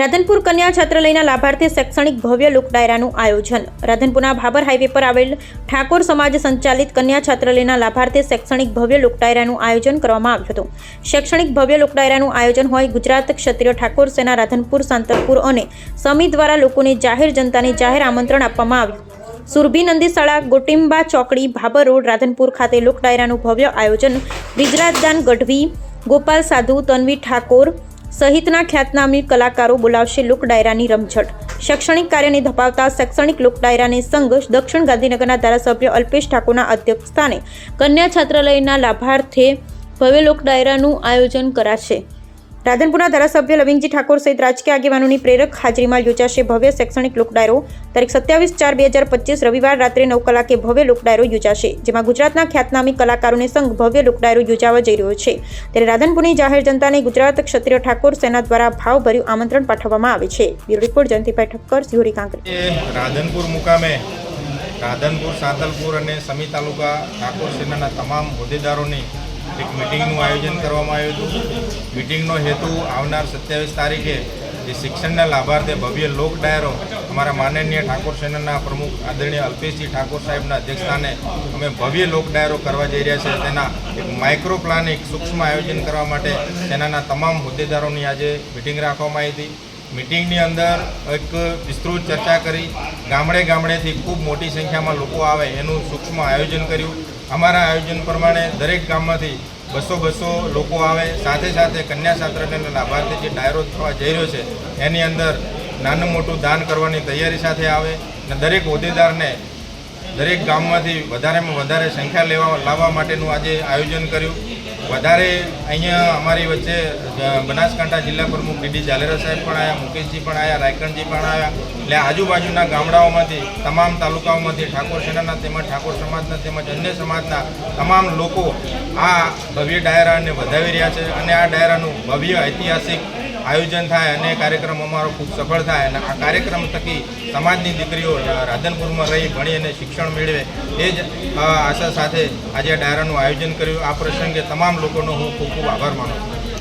રાધનપુર કન્યા છાત્રાલયના લાભાર્થી શૈક્ષણિક ભવ્ય લોક ડાયરાનું આયોજન. રાધનપુરના ભાભર હાઈવે પર આવેલ ઠાકોર સમાજ સંચાલિત કન્યા છાત્રાલયના લાભાર્થી શૈક્ષણિક ભવ્ય લોક ડાયરાનું આયોજન કરવામાં આવ્યું હતું. શૈક્ષણિક ભવ્ય લોક ડાયરાનું આયોજન હોય ગુજરાત ક્ષત્રિય ઠાકોર સેના, રાધનપુર સાંતરપુર અને સમી દ્વારા લોકોને જાહેર જનતાને જાહેર આમંત્રણ આપવામાં આવ્યું. સુરભી નંદી શાળા ગોટિંબા ચોકડી ભાબર રોડ, રાધનપુર ખાતે લોક ડાયરાનું ભવ્ય આયોજન બ્રિજરાજદાન ગઢવી, ગોપાલ સાધુ, તન્વી ઠાકોર સહિતના ખ્યાતનામી કલાકારો બોલાવશે લોક ડાયરાની રમઝટ. શૈક્ષણિક કાર્યને ધપાવતા શૈક્ષણિક લોક ડાયરાની સંઘ દક્ષિણ ગાંધીનગરના ધારાસભ્ય અલ્પેશ ઠાકોરના અધ્યક્ષસ્થાને કન્યા છાત્રાલયના લાભાર્થે ભવ્ય લોક ડાયરાનું આયોજન કરાશે. રાધનપુરના ધારાસભ્ય લવિંગજી ઠાકોર સહિત રાજકીય આગેવાનોની પ્રેરક હાજરીમાં યોજાશે ભવ્ય શૈક્ષણિક લોકડાયરો. તારીખ સત્યાવીસ ચાર બે હજાર પચીસ રવિવાર રાત્રે નવ કલાકે ભવ્ય લોકડાયરો યોજાશે, જેમાં ગુજરાતના ખ્યાતનામી કલાકારોને સંઘ ભવ્ય લોકડાયરો યોજાવા જઈ રહ્યો છે. ત્યારે રાધનપુરની જાહેર જનતાને ગુજરાત ક્ષત્રિય ઠાકોર સેના દ્વારા ભાવભર્યું આમંત્રણ પાઠવવામાં આવે છે. Bureau report, Jayantibhai Thakkar Sihori Kankri. Radhanpur મુકામે રાધનપુર, સાંતલપુર અને સમી તાલુકા ઠાકોર સેનાના તમામ હોદ્દેદારોની એક મિટિંગનું આયોજન કરવામાં આવ્યું હતું. મિટિંગનો હેતુ આવનાર સત્યાવીસ તારીખે જે શિક્ષણના લાભાર્થે ભવ્ય લોક ડાયરો અમારા માનનીય ઠાકોર સેનાના પ્રમુખ આદરણીય અલ્પેશજી ઠાકોર સાહેબના અધ્યક્ષસ્થાને અમે ભવ્ય લોક ડાયરો કરવા જઈ રહ્યા છે. તેના એક માઇક્રો પ્લાનિંગ સૂક્ષ્મ આયોજન કરવા માટે સેનાના તમામ હોદ્દેદારોની આજે મિટિંગ રાખવામાં આવી હતી. મિટિંગની અંદર એક વિસ્તૃત ચર્ચા કરી. ગામડે ગામડેથી ખૂબ મોટી સંખ્યામાં લોકો આવે એનું સૂક્ષ્મ આયોજન કર્યું. અમારા આયોજન પ્રમાણે દરેક ગામમાંથી બસો બસો લોકો આવે. સાથે સાથે કન્યા છાત્રાલયના લાભાર્થી જે ડાયરો થવા જઈ રહ્યો છે, એની અંદર નાનું મોટું દાન કરવાની તૈયારી સાથે આવે અને દરેક હોદ્દેદારને દરેક ગામમાંથી વધારેમાં વધારે સંખ્યા લેવા લાવવા માટેનું આજે આયોજન કર્યું. વધારે અહીંયા અમારી વચ્ચે બનાસકાંઠા જિલ્લા પ્રમુખ ડીડી જાલેરા સાહેબ પણ આવ્યા મુકેશજી પણ આવ્યા રાયકણજી પણ આવ્યા એટલે આજુબાજુના ગામડાઓમાંથી, તમામ તાલુકાઓમાંથી ઠાકોર સેનાના તેમજ ઠાકોર સમાજના તેમજ અન્ય સમાજના તમામ લોકો આ ભવ્ય ડાયરાને વધાવી રહ્યા છે. અને આ ડાયરાનું ભવ્ય ઐતિહાસિક આયોજન થાય અને કાર્યક્રમ અમારો ખૂબ સફળ થાય અને આ કાર્યક્રમ થકી સમાજની દીકરીઓ રાધનપુરમાં રહી, ભણી અને શિક્ષણ મેળવે એ જ આશા સાથે આજે ડાયરાનું આયોજન કર્યું. આ પ્રસંગે તમામ લોકોનો હું ખૂબ ખૂબ આભાર માનું છું.